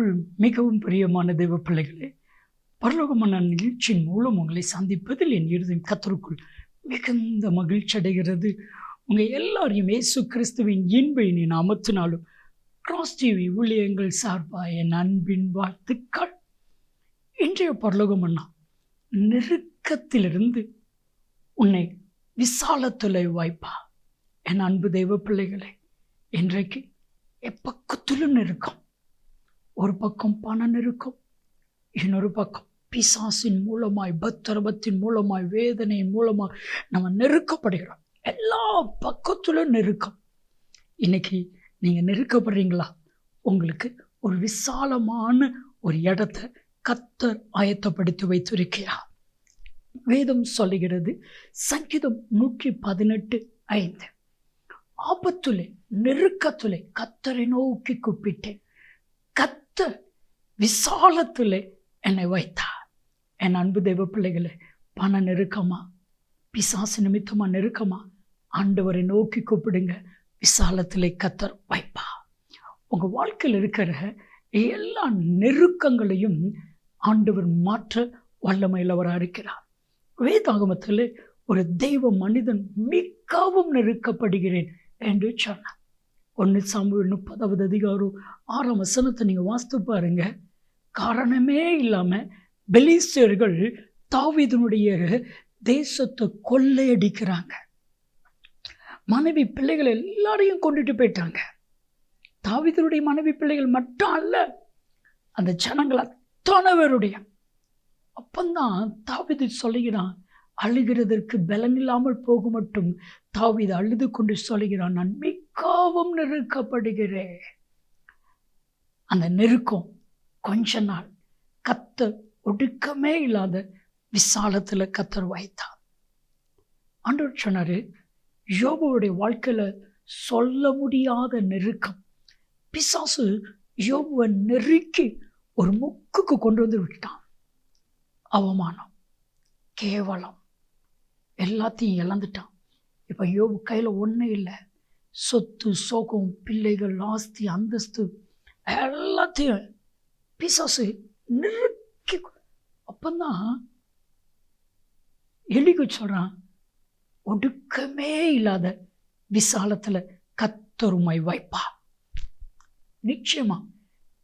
கத்தருக்குள் மிகவும் பிரியமான தெய்வ பிள்ளைகளே பரலோகமான நிகழ்ச்சியின் மூலம் உங்களை சந்திப்பதில் என் இறுதியும் கத்தருக்குள் மிகுந்த மகிழ்ச்சி அடைகிறது. உங்கள் எல்லாரையும் இயேசு கிறிஸ்துவின் இன்பை நீ நாமத்தினாலும் கிராஸ் டிவி ஊழியங்கள் சார்பாக என் அன்பின் வாழ்த்துக்கள். இன்றைய பரலோகமன்னா நெருக்கத்திலிருந்து உன்னை விசாலத்துல வாய்ப்பா? என் அன்பு தெய்வ பிள்ளைகளே இன்றைக்கு எப்பக்கத்திலும் நெருக்கம். ஒரு பக்கம் பண நெருக்கம் இன்னொரு பக்கம் பிசாசின் மூலமாய் பத்தரபத்தின் மூலமாய் வேதனையின் மூலமாக நம்ம நெருக்கப்படுகிறோம். எல்லா பக்கத்திலும் நெருக்கம். இன்னைக்கு நீங்கள் நெருக்கப்படுறீங்களா? உங்களுக்கு ஒரு விசாலமான ஒரு இடத்த கத்தர் ஆயத்தப்படுத்தி வைத்திருக்கிறார். வேதம் சொல்லுகிறது சங்கீதம் நூற்றி பதினெட்டு ஐந்து. ஆபத்துலே நெருக்கத்துலே கத்தரை நோக்கி கூப்பிட்டேன். கத்தர் விசாலத்திலே என்னை வைத்தார். என் அன்பு தெய்வ பிள்ளைகளை பண நெருக்கமா? பிசாசு நிமித்தமா நெருக்கமா? ஆண்டவரை நோக்கி கூப்பிடுங்க. விசாலத்தில் கத்தர் வைப்பா உங்கள் வாழ்க்கையில் இருக்கிற எல்லா நெருக்கங்களையும் ஆண்டவர் மாற்ற வல்லமையிலவராக இருக்கிறார் வேதாகமத்தில் ஒரு தெய்வ மனிதன் மிகவும் நெருக்கப்படுகிறேன் என்று சொன்னார். ஒன்று சாம்பல் முப்பதாவது அதிகாரம் ஆறாம் வசனத்தை நீங்கள் வாஸ்து பாருங்க. காரணமே இல்லாமல் பெலிஸ்தர்கள் தாவிதனுடைய தேசத்தை கொள்ளையடிக்கிறாங்க. மனைவி பிள்ளைகள் எல்லாரையும் கொண்டுட்டு போயிட்டாங்க. தாவிதனுடைய மனைவி பிள்ளைகள் மட்டும் அல்ல அந்த ஜனங்கள் அத்தனை பேருடைய. அப்பந்தான் தாவீது சொல்லுகிறான் அழுகிறதற்கு பலன் இல்லாமல் போக மட்டும் தாவீது அழுது கொண்டு சொல்கிறான் நான் மிகவும் நெருக்கப்படுகிறேன். அந்த நெருக்கம் கொஞ்ச நாள் கத்த ஒடுக்கமே இல்லாத விசாலத்தில் கத்தர் வைத்தான் ஆண்டவர் சொன்னார் யோபுவுடைய வாழ்க்கையில் சொல்ல முடியாத நெருக்கம். பிசாசு யோபுவை நெருக்கி ஒரு முக்குக்கு கொண்டு வந்து விட்டான். அவமானம் கேவலம். எல்லாத்தையும் இழந்துட்டான். இப்போ யோபு கையில் ஒன்றும் இல்லை. சொத்து சோகம் பிள்ளைகள் ஆஸ்தி அந்தஸ்து எல்லாத்தையும் பிசாசு நெருக்கி அப்பந்தான் எலிக்கு சொல்கிறான் ஒடுக்கமே இல்லாத விசாலத்தில் கத்தருமாய் வைப்பா நிச்சயமா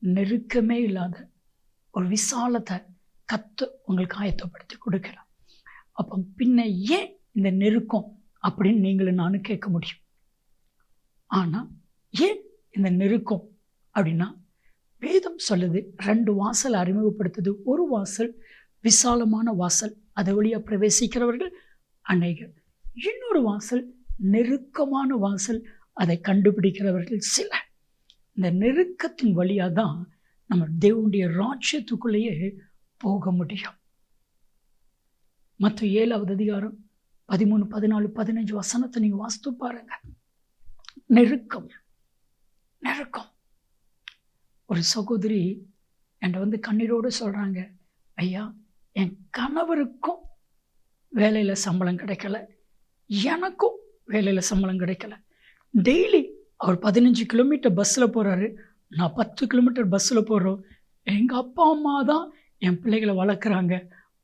நெருக்கமே இல்லாத ஒரு விசாலத்தை கத்து உங்களுக்கு ஆயத்தப்படுத்தி கொடுக்கலாம். அப்போ பின்ன ஏன் இந்த நெருக்கம் அப்படின்னு நீங்களும் நானும் கேட்க முடியும். ஆனால் ஏன் இந்த நெருக்கம் அப்படின்னா வேதம் சொல்லுது ரெண்டு வாசல் அறிமுகப்படுத்துது. ஒரு வாசல் விசாலமான வாசல் அதை வழியாக பிரவேசிக்கிறவர்கள் அநேகர். இன்னொரு வாசல் நெருக்கமான வாசல் அதை கண்டுபிடிக்கிறவர்கள் சில. இந்த நெருக்கத்தின் வழியாக தான் நம்ம தேவனுடைய ராஜ்யத்துக்குள்ளேயே போக முடியும். மற்ற ஏழாவது அதிகாரம் பதிமூணு பதினாலு பதினஞ்சு வசனத்தை நீங்கள் வாசித்து பாருங்க. நெருக்கம் நெருக்கம். ஒரு சகோதரி என்கிட்ட வந்து கண்ணீரோடு சொல்கிறாங்க ஐயா என் கணவருக்கும் வேலையில் சம்பளம் கிடைக்கல. எனக்கும் வேலையில் சம்பளம் கிடைக்கல. டெய்லி அவர் பதினஞ்சு கிலோமீட்டர் பஸ்ஸில் போகிறாரு நான் பத்து கிலோமீட்டர் பஸ்ஸில் போகிறோம் எங்கள் அப்பா அம்மா தான் என் பிள்ளைகளை வளர்க்குறாங்க.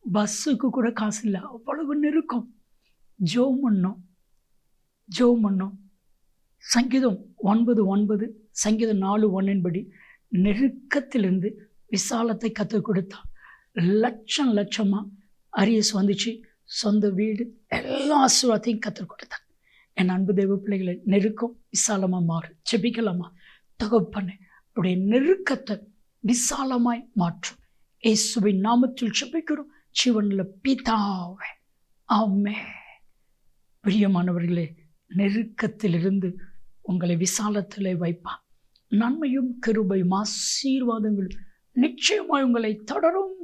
பஸ்ஸுக்கு கூட காசு இல்லை. அவ்வளவு நெருக்கம். ஜோ பண்ணோம் ஜோ பண்ணோம் சங்கீதம் ஒன்பது ஒன்பது சங்கீதம் நாலு ஒன்னின்படி நெருக்கத்திலிருந்து விசாலத்தை கற்றுக் கொடுத்தா லட்சம் லட்சமாக அரியஸ் வந்துச்சு. சொந்த வீடு எல்லா ஆசீர்வாதத்தையும் கற்றுக் கொடுத்தான். என் அன்பு தெய்வ பிள்ளைகளை நெருக்கம் விசாலமாக மாறும் செபிக்கலாமா தகப்பண்ணு அப்படியே நெருக்கத்தை விசாலமாய் மாற்றும் இயேசுவின் நாமத்தில் செபிக்கிறோம் ஜீவனில் பிதாவே. ஆமே பிரியமானவர்களே நெருக்கத்திலிருந்து உங்களை விசாலத்தில் வைப்பான். நன்மையும் கிருபையும் ஆசீர்வாதங்களும் நிச்சயமாய் உங்களை தொடரும்.